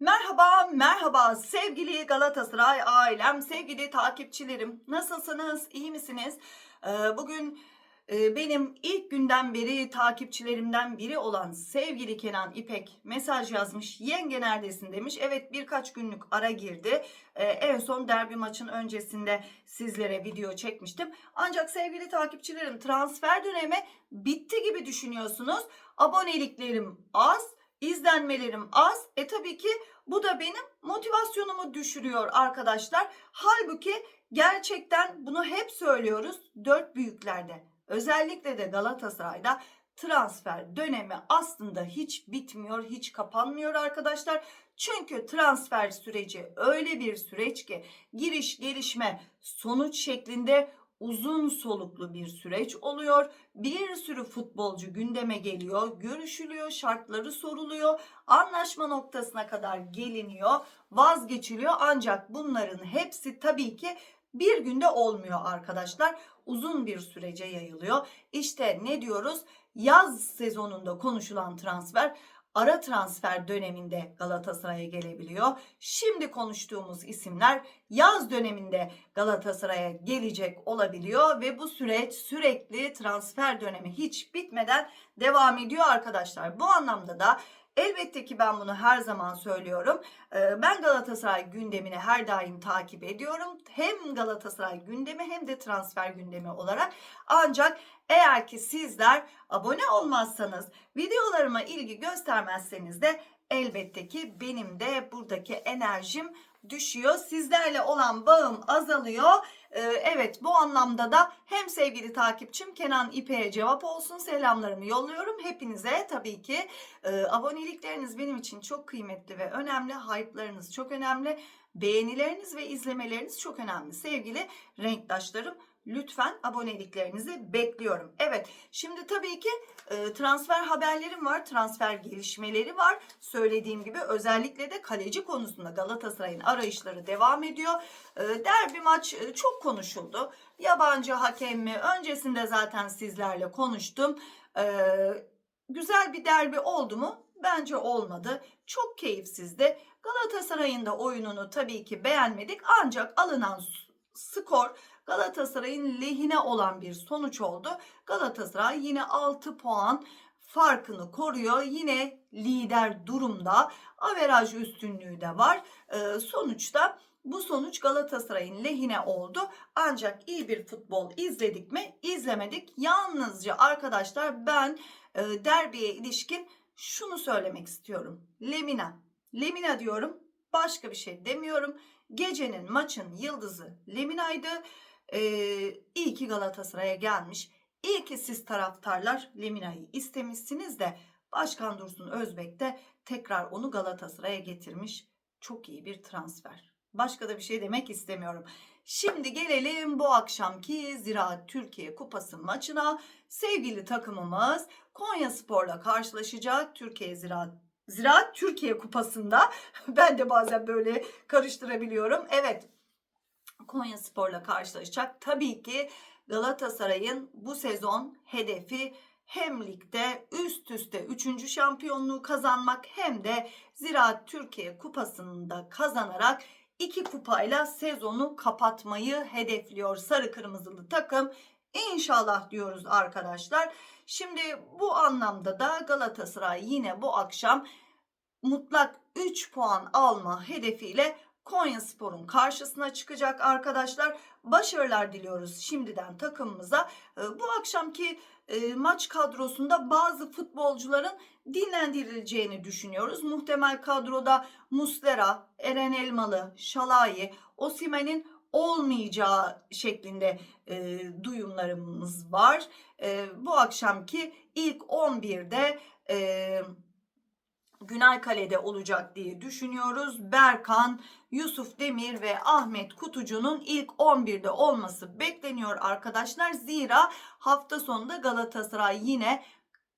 Merhaba, merhaba sevgili Galatasaray ailem, sevgili takipçilerim. Nasılsınız, iyi misiniz? Ee, bugün e, benim ilk günden beri takipçilerimden biri olan sevgili Kenan İpek mesaj yazmış. Yenge neredesin demiş. Evet birkaç günlük ara girdi. Ee, en son derbi maçın öncesinde sizlere video çekmiştim. Ancak sevgili takipçilerim transfer dönemi bitti gibi düşünüyorsunuz. Aboneliklerim az, izlenmelerim az. E tabii ki bu da benim motivasyonumu düşürüyor arkadaşlar. Halbuki gerçekten bunu hep söylüyoruz dört büyüklerde. Özellikle de Galatasaray'da transfer dönemi aslında hiç bitmiyor, hiç kapanmıyor arkadaşlar. Çünkü transfer süreci öyle bir süreç ki giriş, gelişme, sonuç şeklinde uzun soluklu bir süreç oluyor. Bir sürü futbolcu gündeme geliyor, görüşülüyor, şartları soruluyor, anlaşma noktasına kadar geliniyor, vazgeçiliyor. Ancak bunların hepsi tabii ki bir günde olmuyor arkadaşlar. Uzun bir sürece yayılıyor. İşte ne diyoruz? Yaz sezonunda konuşulan transfer ara transfer döneminde Galatasaray'a gelebiliyor. Şimdi konuştuğumuz isimler yaz döneminde Galatasaray'a gelecek olabiliyor ve bu süreç sürekli transfer dönemi hiç bitmeden devam ediyor arkadaşlar. Bu anlamda da Elbette ki ben bunu her zaman söylüyorum. Ee, Ben Galatasaray gündemini her daim takip ediyorum. Hem Galatasaray gündemi hem de transfer gündemi olarak. Ancak eğer ki sizler abone olmazsanız, videolarıma ilgi göstermezseniz de elbette ki benim de buradaki enerjim düşüyor. Sizlerle olan bağım azalıyor. Ee, evet bu anlamda da hem sevgili takipçim Kenan İpek'e cevap olsun selamlarımı yolluyorum. Hepinize tabii ki e, abonelikleriniz benim için çok kıymetli ve önemli. Hype'larınız çok önemli. Beğenileriniz ve izlemeleriniz çok önemli. Sevgili renktaşlarım lütfen aboneliklerinizi bekliyorum. Evet şimdi tabii ki e, transfer haberlerim var. Transfer gelişmeleri var. Söylediğim gibi özellikle de kaleci konusunda Galatasaray'ın arayışları devam ediyor. E, derbi maç e, çok konuşuldu. Yabancı hakem mi? Öncesinde zaten sizlerle konuştum. E, güzel bir derbi oldu mu? Bence olmadı. Çok keyifsizdi. Galatasaray'ın da oyununu tabii ki beğenmedik. Ancak alınan skor Galatasaray'ın lehine olan bir sonuç oldu. Galatasaray yine 6 puan farkını koruyor. Yine lider durumda. Averaj üstünlüğü de var. Ee, sonuçta bu sonuç Galatasaray'ın lehine oldu. Ancak iyi bir futbol izledik mi? İzlemedik. Yalnızca arkadaşlar ben e, derbiye ilişkin şunu söylemek istiyorum. Lemina. Lemina diyorum. Başka bir şey demiyorum. Gecenin maçın yıldızı Lemina'ydı. Ee, iyi ki Galatasaray'a gelmiş. İyi ki siz taraftarlar Lemina'yı istemişsiniz de Başkan Dursun Özbek de tekrar onu Galatasaray'a getirmiş. Çok iyi bir transfer. Başka da bir şey demek istemiyorum. Şimdi gelelim bu akşamki Ziraat Türkiye Kupası maçına. Sevgili takımımız Konya Spor'la karşılaşacak. Türkiye Ziraat Ziraat Türkiye Kupası'nda ben de bazen böyle karıştırabiliyorum. Evet Konya Spor'la karşılaşacak. Tabii ki Galatasaray'ın bu sezon hedefi hem ligde üst üste 3. şampiyonluğu kazanmak hem de Ziraat Türkiye Kupası'nı da kazanarak iki kupayla sezonu kapatmayı hedefliyor sarı kırmızılı takım. İnşallah diyoruz arkadaşlar. Şimdi bu anlamda da Galatasaray yine bu akşam mutlak 3 puan alma hedefiyle Konya Spor'un karşısına çıkacak arkadaşlar. Başarılar diliyoruz şimdiden takımımıza. Ee, Bu akşamki e, maç kadrosunda bazı futbolcuların dinlendirileceğini düşünüyoruz. Muhtemel kadroda Muslera, Eren Elmalı, Şalayi, Osimen'in olmayacağı şeklinde e, duyumlarımız var. E, bu akşamki ilk 11'de e, Günay Kale'de olacak diye düşünüyoruz. Berkan, Yusuf Demir ve Ahmet Kutucu'nun ilk 11'de olması bekleniyor arkadaşlar. Zira hafta sonunda Galatasaray yine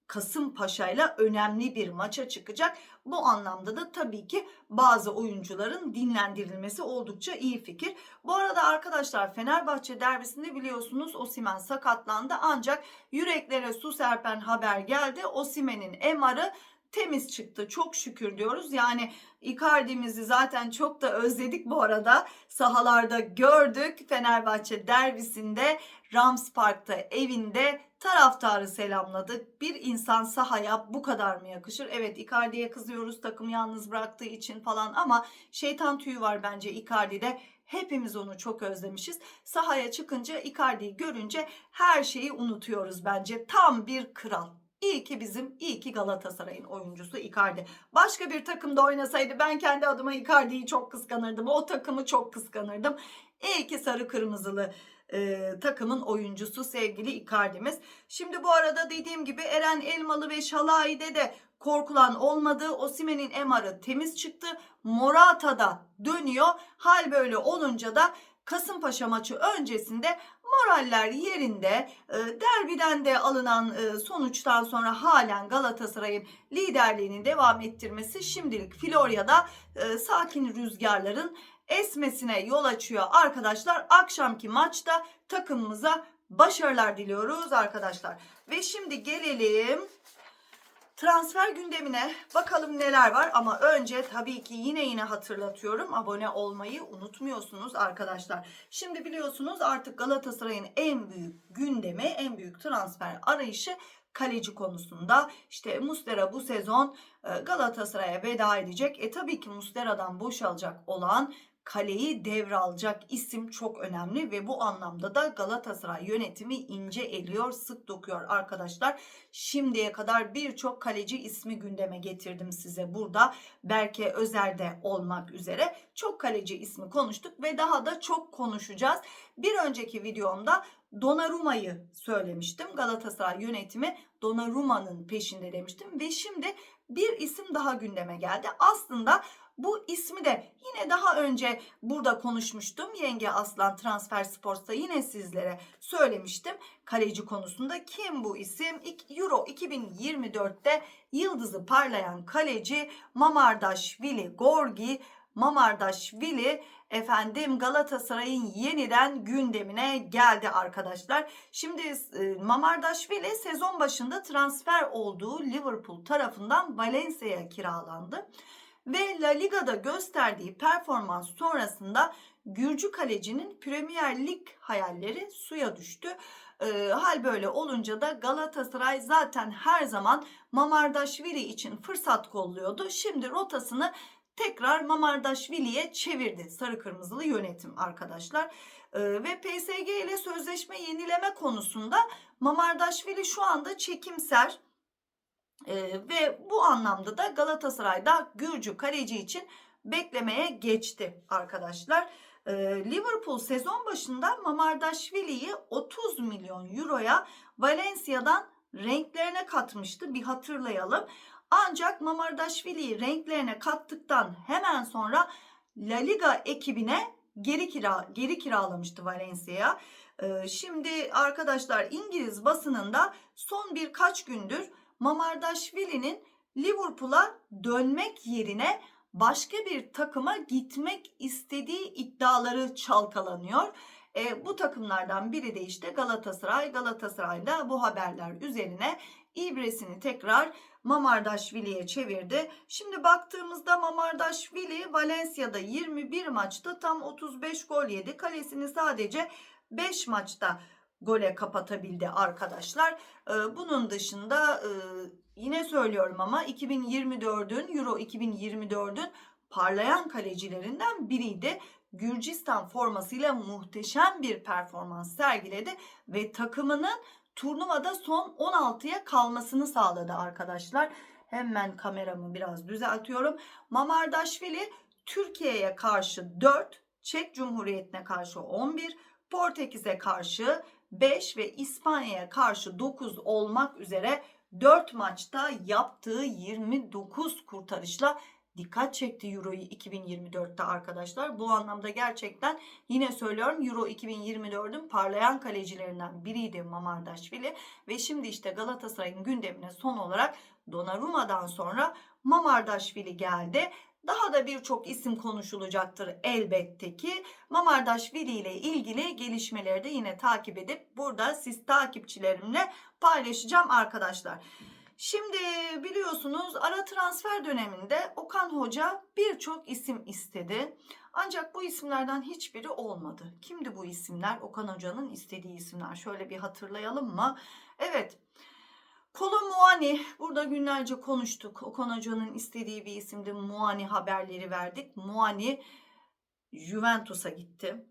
Kasımpaşa'yla önemli bir maça çıkacak. Bu anlamda da tabii ki bazı oyuncuların dinlendirilmesi oldukça iyi fikir. Bu arada arkadaşlar Fenerbahçe derbisinde biliyorsunuz Osimen sakatlandı ancak yüreklere su serpen haber geldi. Osimen'in MR'ı temiz çıktı. Çok şükür diyoruz. Yani Icardi'mizi zaten çok da özledik bu arada. Sahalarda gördük. Fenerbahçe derbisinde Rams Park'ta evinde taraftarı selamladık. Bir insan sahaya bu kadar mı yakışır? Evet Icardi'ye kızıyoruz takımı yalnız bıraktığı için falan ama şeytan tüyü var bence Icardi'de. Hepimiz onu çok özlemişiz. Sahaya çıkınca Icardi'yi görünce her şeyi unutuyoruz bence. Tam bir kral. İyi ki bizim, iyi ki Galatasaray'ın oyuncusu Icardi. Başka bir takımda oynasaydı ben kendi adıma Icardi'yi çok kıskanırdım. O takımı çok kıskanırdım. İyi ki sarı kırmızılı e, takımın oyuncusu sevgili Icardi'miz. Şimdi bu arada dediğim gibi Eren Elmalı ve Şalai'de de korkulan olmadı. Osimen'in MR'ı temiz çıktı. Morata da dönüyor. Hal böyle olunca da Kasımpaşa maçı öncesinde moraller yerinde. E, derbiden de alınan e, sonuçtan sonra halen Galatasaray'ın liderliğini devam ettirmesi şimdilik Florya'da e, sakin rüzgarların esmesine yol açıyor arkadaşlar. Akşamki maçta takımımıza başarılar diliyoruz arkadaşlar. Ve şimdi gelelim transfer gündemine. Bakalım neler var ama önce tabii ki yine yine hatırlatıyorum. Abone olmayı unutmuyorsunuz arkadaşlar. Şimdi biliyorsunuz artık Galatasaray'ın en büyük gündemi, en büyük transfer arayışı kaleci konusunda. İşte Mustera bu sezon e, Galatasaray'a veda edecek. E tabii ki Mustera'dan boşalacak olan kaleyi devralacak isim çok önemli ve bu anlamda da Galatasaray yönetimi ince eliyor, sık dokuyor arkadaşlar. Şimdiye kadar birçok kaleci ismi gündeme getirdim size burada. Berke Özer'de olmak üzere çok kaleci ismi konuştuk ve daha da çok konuşacağız. Bir önceki videomda Donnarumma'yı söylemiştim. Galatasaray yönetimi Donnarumma'nın peşinde demiştim ve şimdi bir isim daha gündeme geldi. Aslında bu ismi de yine daha önce burada konuşmuştum. Yenge Aslan Transfer Sports'ta yine sizlere söylemiştim. Kaleci konusunda kim bu isim? Euro 2024'te yıldızı parlayan kaleci Mamardaşvili Gorgi Mamardaşvili efendim Galatasaray'ın yeniden gündemine geldi arkadaşlar. Şimdi e, Mamardaşvili sezon başında transfer olduğu Liverpool tarafından Valencia'ya kiralandı ve La Liga'da gösterdiği performans sonrasında Gürcü kalecinin Premier Lig hayalleri suya düştü. E, hal böyle olunca da Galatasaray zaten her zaman Mamardaşvili için fırsat kolluyordu. Şimdi rotasını tekrar Mamardaşvili'ye çevirdi sarı kırmızılı yönetim arkadaşlar. E, ve PSG ile sözleşme yenileme konusunda Mamardaşvili şu anda çekimser. Ee, ve bu anlamda da Galatasaray'da Gürcü kaleci için beklemeye geçti arkadaşlar. Ee, Liverpool sezon başında Mamardaşvili'yi 30 milyon euroya Valencia'dan renklerine katmıştı. Bir hatırlayalım. Ancak Mamardaşvili'yi renklerine kattıktan hemen sonra La Liga ekibine geri kira geri kiralamıştı Valencia'ya. Ee, şimdi arkadaşlar İngiliz basınında son birkaç gündür Mamardaşvili'nin Liverpool'a dönmek yerine başka bir takıma gitmek istediği iddiaları çalkalanıyor. E, bu takımlardan biri de işte Galatasaray. Galatasaray'da bu haberler üzerine ibresini tekrar Mamardaşvili'ye çevirdi. Şimdi baktığımızda Mamardaşvili Valencia'da 21 maçta tam 35 gol yedi. Kalesini sadece 5 maçta gole kapatabildi arkadaşlar. Bunun dışında yine söylüyorum ama 2024'ün Euro 2024'ün parlayan kalecilerinden biriydi. Gürcistan formasıyla muhteşem bir performans sergiledi ve takımının turnuvada son 16'ya kalmasını sağladı arkadaşlar. Hemen kameramı biraz düzeltiyorum. Mamardaşvili Türkiye'ye karşı 4, Çek Cumhuriyeti'ne karşı 11, Portekiz'e karşı 5 ve İspanya'ya karşı 9 olmak üzere 4 maçta yaptığı 29 kurtarışla dikkat çekti Euro'yu 2024'te arkadaşlar. Bu anlamda gerçekten yine söylüyorum Euro 2024'ün parlayan kalecilerinden biriydi Mamardaşvili ve şimdi işte Galatasaray'ın gündemine son olarak Donnarumma'dan sonra Mamardaşvili geldi. Daha da birçok isim konuşulacaktır elbette ki. Mamardaşvili ile ilgili gelişmeleri de yine takip edip burada siz takipçilerimle paylaşacağım arkadaşlar. Şimdi biliyorsunuz ara transfer döneminde Okan Hoca birçok isim istedi. Ancak bu isimlerden hiçbiri olmadı. Kimdi bu isimler? Okan Hoca'nın istediği isimler. Şöyle bir hatırlayalım mı? Evet. Kolo Muani. Burada günlerce konuştuk. Okan Hoca'nın istediği bir isimdi. Muani haberleri verdik. Muani Juventus'a gitti.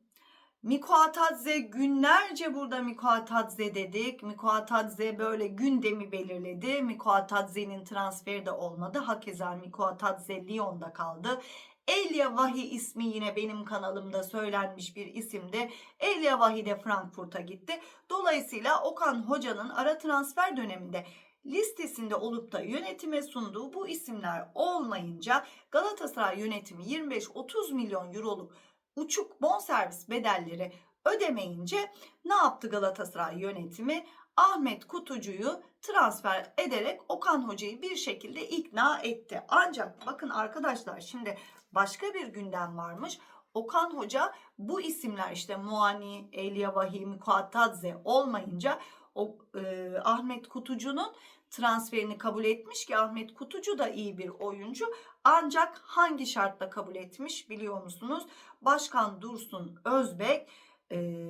Miko Atadze günlerce burada Miko Atadze dedik. Miko Atadze böyle gündemi belirledi. Miko Atadze'nin transferi de olmadı. Hakeza Miko Atadze Lyon'da kaldı. Elia Vahi ismi yine benim kanalımda söylenmiş bir isimdi. Elia Vahi de Frankfurt'a gitti. Dolayısıyla Okan Hoca'nın ara transfer döneminde listesinde olup da yönetime sunduğu bu isimler olmayınca Galatasaray yönetimi 25-30 milyon euroluk uçuk bonservis bedelleri ödemeyince ne yaptı Galatasaray yönetimi? Ahmet Kutucu'yu transfer ederek Okan Hoca'yı bir şekilde ikna etti. Ancak bakın arkadaşlar şimdi başka bir gündem varmış. Okan Hoca bu isimler işte Muani, Elia Vahim, Kuatadze olmayınca o, e, Ahmet Kutucu'nun transferini kabul etmiş ki Ahmet Kutucu da iyi bir oyuncu. Ancak hangi şartla kabul etmiş biliyor musunuz? Başkan Dursun Özbek e,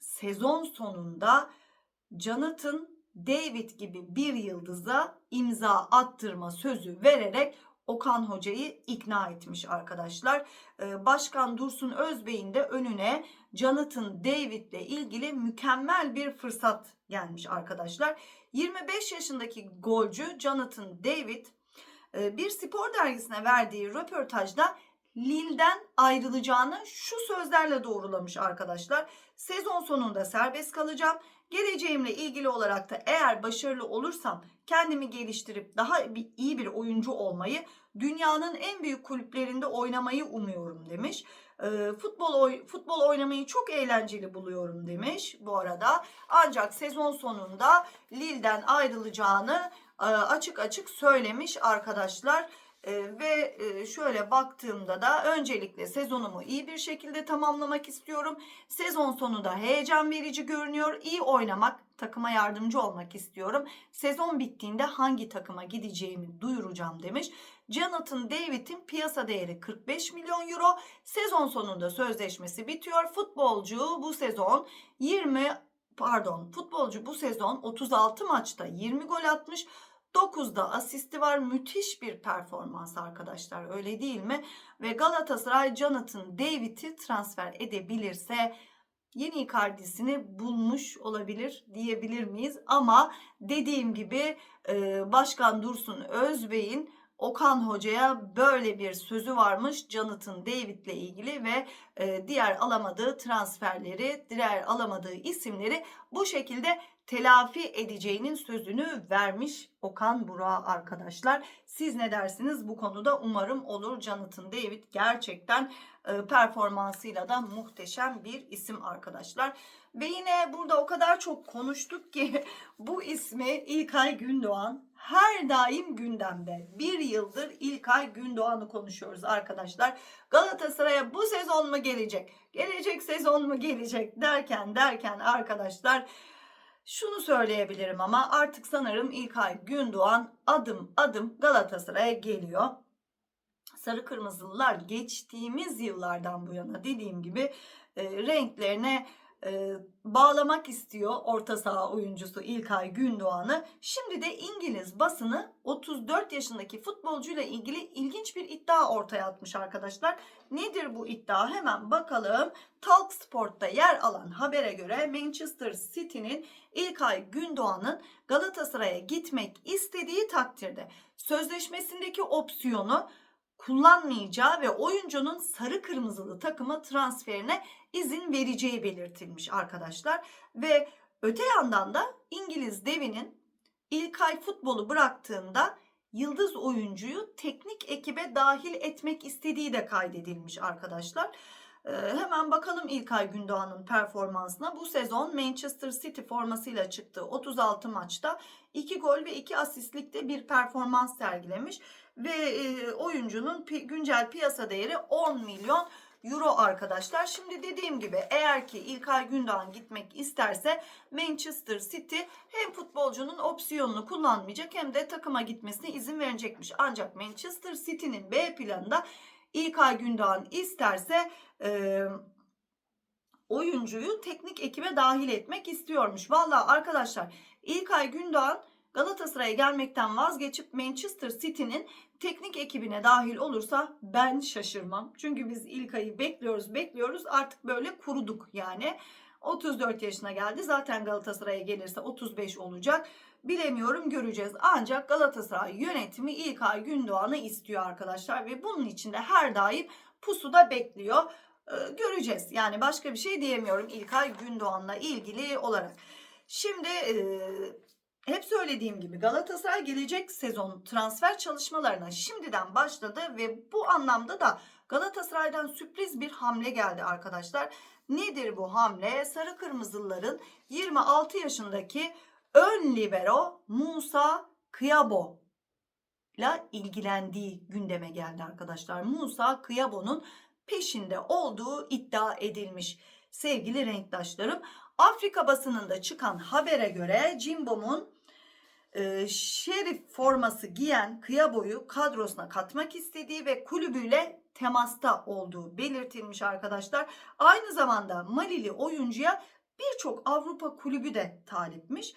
sezon sonunda Jonathan David gibi bir yıldıza imza attırma sözü vererek Okan Hoca'yı ikna etmiş arkadaşlar. Ee, Başkan Dursun Özbey'in de önüne Jonathan David ile ilgili mükemmel bir fırsat gelmiş arkadaşlar. 25 yaşındaki golcü Jonathan David e, bir spor dergisine verdiği röportajda Lille'den ayrılacağını şu sözlerle doğrulamış arkadaşlar. Sezon sonunda serbest kalacağım. Geleceğimle ilgili olarak da eğer başarılı olursam kendimi geliştirip daha bir, iyi bir oyuncu olmayı, dünyanın en büyük kulüplerinde oynamayı umuyorum demiş. E, futbol oy, futbol oynamayı çok eğlenceli buluyorum demiş bu arada. Ancak sezon sonunda Lille'den ayrılacağını e, açık açık söylemiş arkadaşlar. Ee, ve e, şöyle baktığımda da öncelikle sezonumu iyi bir şekilde tamamlamak istiyorum. Sezon sonu da heyecan verici görünüyor. İyi oynamak, takıma yardımcı olmak istiyorum. Sezon bittiğinde hangi takıma gideceğimi duyuracağım demiş. Jonathan David'in piyasa değeri 45 milyon euro. Sezon sonunda sözleşmesi bitiyor. Futbolcu bu sezon 20 pardon futbolcu bu sezon 36 maçta 20 gol atmış. 9'da asisti var. Müthiş bir performans arkadaşlar öyle değil mi? Ve Galatasaray Jonathan David'i transfer edebilirse yeni Icardi'sini bulmuş olabilir diyebilir miyiz? Ama dediğim gibi Başkan Dursun Özbey'in Okan Hoca'ya böyle bir sözü varmış Jonathan David'le ilgili ve diğer alamadığı transferleri, diğer alamadığı isimleri bu şekilde telafi edeceğinin sözünü vermiş Okan Burak'a arkadaşlar. Siz ne dersiniz bu konuda? Umarım olur. Jonathan David gerçekten e, performansıyla da muhteşem bir isim arkadaşlar. Ve yine burada o kadar çok konuştuk ki bu ismi İlkay Gündoğan her daim gündemde. Bir yıldır İlkay Gündoğan'ı konuşuyoruz arkadaşlar. Galatasaray'a bu sezon mu gelecek? Gelecek sezon mu gelecek derken derken arkadaşlar şunu söyleyebilirim ama artık sanırım İlkay Gündoğan adım adım Galatasaray'a geliyor. Sarı Kırmızılılar geçtiğimiz yıllardan bu yana dediğim gibi e, renklerine e, bağlamak istiyor orta saha oyuncusu İlkay Gündoğan'ı. Şimdi de İngiliz basını 34 yaşındaki futbolcuyla ilgili ilginç bir iddia ortaya atmış arkadaşlar. Nedir bu iddia? Hemen bakalım. Talk Sport'ta yer alan habere göre Manchester City'nin İlkay Gündoğan'ın Galatasaray'a gitmek istediği takdirde sözleşmesindeki opsiyonu kullanmayacağı ve oyuncunun sarı kırmızılı takıma transferine izin vereceği belirtilmiş arkadaşlar. Ve öte yandan da İngiliz devinin İlkay futbolu bıraktığında yıldız oyuncuyu teknik ekibe dahil etmek istediği de kaydedilmiş arkadaşlar. Ee, hemen bakalım İlkay Gündoğan'ın performansına. Bu sezon Manchester City formasıyla çıktığı 36 maçta 2 gol ve 2 asistlikte bir performans sergilemiş ve e, oyuncunun güncel piyasa değeri 10 milyon euro arkadaşlar. Şimdi dediğim gibi eğer ki İlkay Gündoğan gitmek isterse Manchester City hem futbolcunun opsiyonunu kullanmayacak hem de takıma gitmesine izin verecekmiş. Ancak Manchester City'nin B planında İlkay Gündoğan isterse e, oyuncuyu teknik ekibe dahil etmek istiyormuş. Valla arkadaşlar İlkay Gündoğan Galatasaray'a gelmekten vazgeçip Manchester City'nin teknik ekibine dahil olursa ben şaşırmam. Çünkü biz İlkay'ı bekliyoruz bekliyoruz artık böyle kuruduk yani. 34 yaşına geldi zaten Galatasaray'a gelirse 35 olacak. Bilemiyorum göreceğiz. Ancak Galatasaray yönetimi İlkay Gündoğan'ı istiyor arkadaşlar ve bunun için de her daim pusuda bekliyor. Ee, göreceğiz. Yani başka bir şey diyemiyorum İlkay Gündoğan'la ilgili olarak. Şimdi e, hep söylediğim gibi Galatasaray gelecek sezon transfer çalışmalarına şimdiden başladı ve bu anlamda da Galatasaray'dan sürpriz bir hamle geldi arkadaşlar. Nedir bu hamle? Sarı Kırmızılıların 26 yaşındaki ön libero Musa Kıyabo ile ilgilendiği gündeme geldi arkadaşlar. Musa Kıyabo'nun peşinde olduğu iddia edilmiş. Sevgili renktaşlarım, Afrika basınında çıkan habere göre Cimbom'un e, şerif forması giyen Kıyabo'yu kadrosuna katmak istediği ve kulübüyle temasta olduğu belirtilmiş arkadaşlar. Aynı zamanda Malili oyuncuya birçok Avrupa kulübü de talipmiş.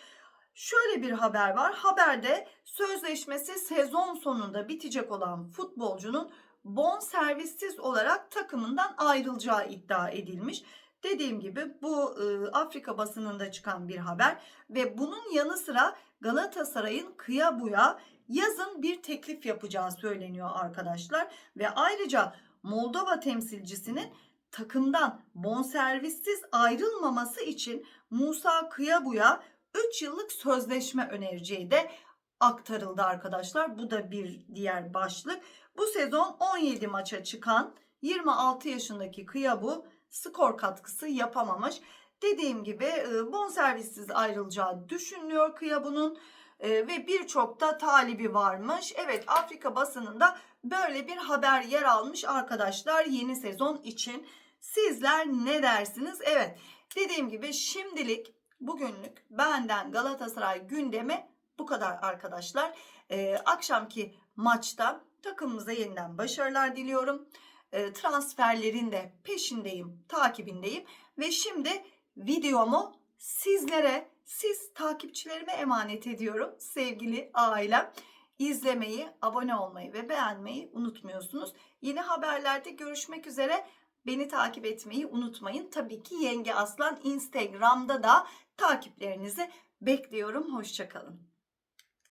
Şöyle bir haber var. Haberde sözleşmesi sezon sonunda bitecek olan futbolcunun bon servissiz olarak takımından ayrılacağı iddia edilmiş. Dediğim gibi bu e, Afrika basınında çıkan bir haber ve bunun yanı sıra Galatasaray'ın Kıyabu'ya yazın bir teklif yapacağı söyleniyor arkadaşlar ve ayrıca Moldova temsilcisinin takımdan bonservissiz ayrılmaması için Musa Kıyabu'ya 3 yıllık sözleşme önereceği de aktarıldı arkadaşlar. Bu da bir diğer başlık. Bu sezon 17 maça çıkan 26 yaşındaki Kıyabu skor katkısı yapamamış. Dediğim gibi e, bonservissiz ayrılacağı düşünülüyor Kıyabu'nun e, ve birçok da talibi varmış. Evet Afrika basınında böyle bir haber yer almış arkadaşlar yeni sezon için. Sizler ne dersiniz? Evet dediğim gibi şimdilik bugünlük benden Galatasaray gündemi bu kadar arkadaşlar. Ee, akşamki maçta takımımıza yeniden başarılar diliyorum. Ee, transferlerin de peşindeyim, takibindeyim. Ve şimdi videomu sizlere, siz takipçilerime emanet ediyorum sevgili ailem. İzlemeyi, abone olmayı ve beğenmeyi unutmuyorsunuz. Yeni haberlerde görüşmek üzere. Beni takip etmeyi unutmayın. Tabii ki Yenge Aslan Instagram'da da takiplerinizi bekliyorum. Hoşçakalın.